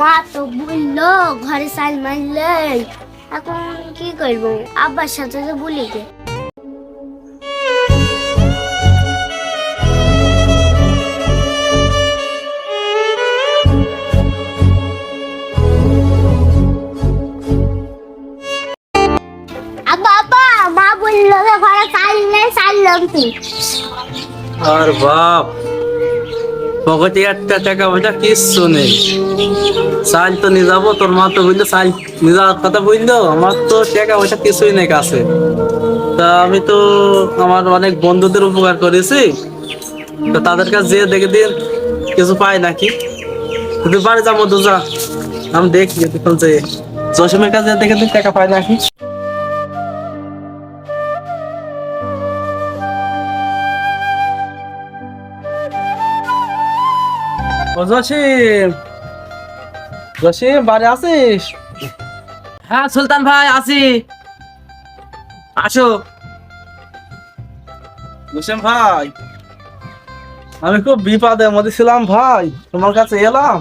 মা তো বলল, ঘরে চাল মারলে এখন কি করব? আব্বার সাথে তো বলি গে। আব্বা আব্বা, মা বলল যে ঘরে চাল নেই চাল লমতি আর বাপ পকেটে একটা টাকা পয়সা কিচ্ছু নেই। চাল তো নিয়ে যাব, তোর মা তো বুঝলো চাল নিয়ে যাওয়ার কথা বুঝলো আমার তো টাকা পয়সা কিছুই নেই কাছে। তা আমি তো আমার অনেক বন্ধুদের উপকার করেছি। তো তাদের কাছে যেয়ে দেখে দিন, কিছু পাই নাকি? তুই বাড়ি যাব যা। আমি দেখি তখন যে জসিমের কাছে দেখে দিন, টাকা পাই নাকি? ও জসিম। জসিম বাড়ি আছিস হ্যাঁ সুলতান ভাই আসি। আসো। জসিম ভাই আমি খুব বিপদের মধ্যে ছিলাম ভাই তোমার কাছে এলাম।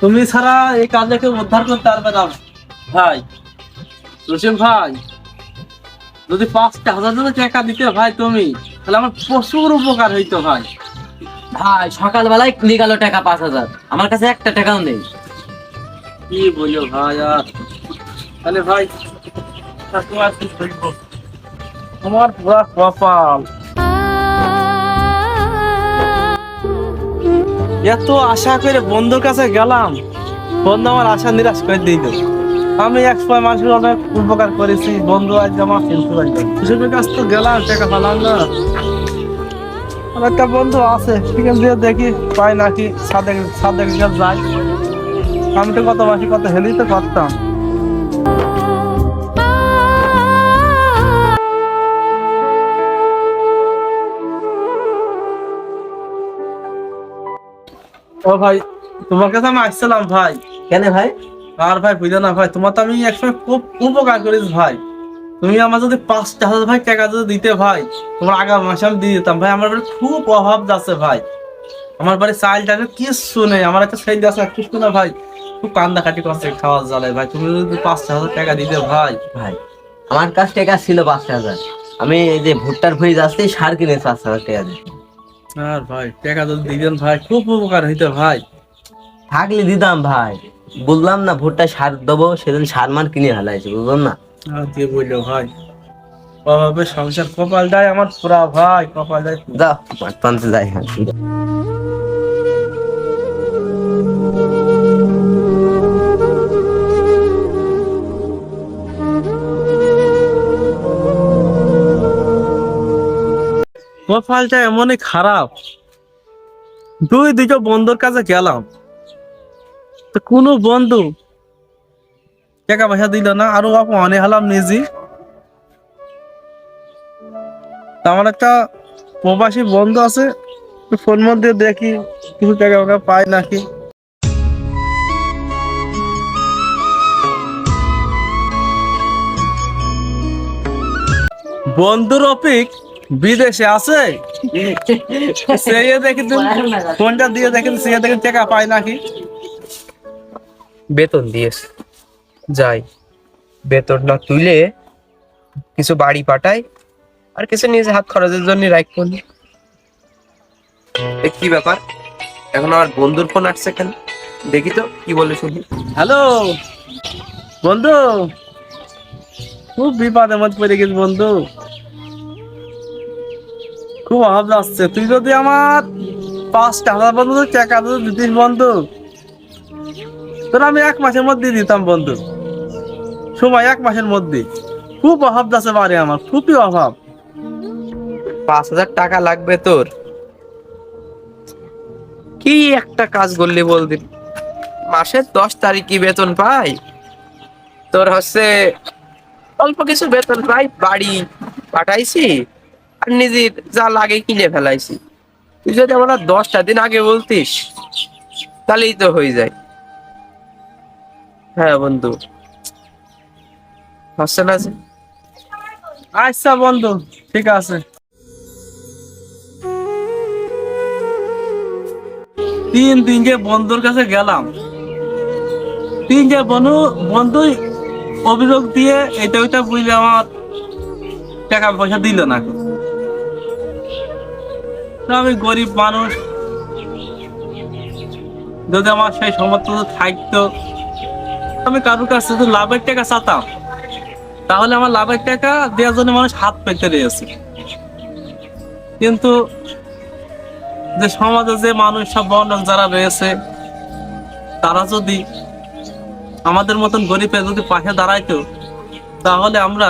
তুমি ছাড়া এই কাজে কেউ উদ্ধার করতে পারবে না ভাই। জসিম ভাই যদি পাঁচটা হাজার টাকা দিতে ভাই তুমি তাহলে আমার প্রচুর উপকার হইতো ভাই। ভাই, সকালবেলায় নিয়ে গেল টাকা, পাঁচ হাজার। আমার কাছে একটা টাকাও নেই। কি বলল ভাই আর? তাহলে ভাই তোমার পুরা কপাল। এত আশা করে বন্ধুর কাছে গেলাম। বন্ধু আমার আশা নিরাশ করে দিল। আমি এক সময় মানুষের অনেক উপকার করেছি। বন্ধু আজ আমার কিন্তু হিসেবের কাছ তো গেলাম, টাকা পেলাম না। একটা বন্ধু আছে আছে দিয়ে দেখি পাই নাকি সাদেক সাদেক যাই আমি তো কত মাসে কত হেলি তো করতাম ও ভাই তোমার কাছে আমি আসছিলাম ভাই। কেন ভাই? আর ভাই বুঝলে না ভাই তোমার তো আমি একসময় খুব উপকার করিস ভাই। তুমি আমার যদি পাঁচটা হাজার ভাই টাকা যদি দিতে ভাই তোমার আগামী মাসে আমি দিয়ে দিতাম। ভাই আমার বাড়ি খুব অভাব যাচ্ছে ভাই। আমার বাড়ি চাল টাকা কিচ্ছু নেই। আমার একটা সেই আছে একটু না ভাই। খুব কান্দা কাটি করছে খাওয়া জ্বালে ভাই। তুমি যদি পাঁচটা হাজার টাকা দিতে ভাই। ভাই আমার কাছ টাকা ছিল পাঁচ হাজার। আমি এই যে ভুট্টার ভুঁই যাচ্ছি সার কিনে পাঁচ হাজার টাকা দিয়ে আর ভাই টাকা যদি দিতেন ভাই খুব উপকার হইতো ভাই। থাকলে দিতাম ভাই। বললাম না ভুট্টা সার দেবো সেদিন সার মার কিনে হালাইছি বুঝলাম না? দিয়ে বলল ভাই? অভাবে সংসার। কপালটাই আমার পুরা ভাই কপালটাই যাও মাঠ যাই কপালটা এমনই খারাপ। দুই দুটো বন্ধুর কাছে গেলাম। তো কোনো বন্ধু টাকা পয়সা দিল না, আরও অনে হলাম নিজে। আমার একটা প্রবাসী বন্ধু আছে ফোন মধ্যে দেখি, কিছু টাকা নাকি। বন্ধুর অপিক বিদেশে আছে? ফোনটা দিয়ে দেখেন সে দেখেন টাকা পায় নাকি। বেতন দিয়েছে। যাই। বেতনটা তুলে কিছু বাড়ি পাঠাই আর কিছু নিজে হাত খরচের জন্য রাখব নি। এ কি ব্যাপার? এখন আমার বন্ধুর ফোন আসছে কেন? দেখি তো, কি বলে শুনি। হ্যালো? বন্ধু? খুব বিপদের মধ্যে পড়ে গেছি বন্ধু। খুব অভাব যাচ্ছে তুই যদি আমার পাঁচটা হাজার বন্ধু টাকা দিতিস বন্ধু, তোর আমি এক মাসের মধ্যে দিতাম বন্ধু। সময় এক মাসের মধ্যে। খুব অভাব যাচ্ছে বাড়ি আমার, খুবই অভাব। পাঁচ হাজার টাকা লাগবে তোর। কি একটা কাজ করলি বলদি মাসের দশ তারিখই বেতন পাই। তোর হচ্ছে অল্প কিছু বেতন পাই, বাড়ি পাঠাইছি, আর নিজের যা লাগে কিনে ফেলাইছি। তুই যদি আমরা দশটা দিন আগে বলতিস, তাহলেই তো হয়ে যায়। হ্যাঁ বন্ধু। না যে আচ্ছা বন্ধু, ঠিক আছে। তিন দিনকে বন্ধুর কাছে গেলাম। তিনটে বন্ধু বন্ধুই অভিযোগ দিয়ে এটা ওইটা বুঝলে আমার টাকা পয়সা দিল না। আমি গরিব মানুষ। যদি আমার সেই সমর্থ থাকতো, আমি কারোর কাছে লাভের টাকা চাতাম। তাহলে আমার লাভের টাকা দেওয়ার জন্য মানুষ হাত পেতে রয়েছে। কিন্তু যে সমাজে যে মানুষ, সব বন্ধক যারা রয়েছে, তারা যদি আমাদের মতন গরিবের যদি পাশে দাঁড়াইতো, তাহলে আমরা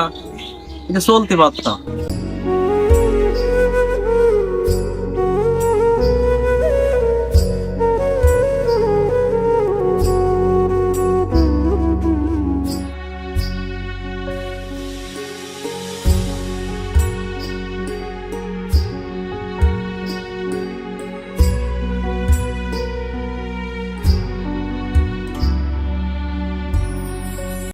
চলতে পারতাম।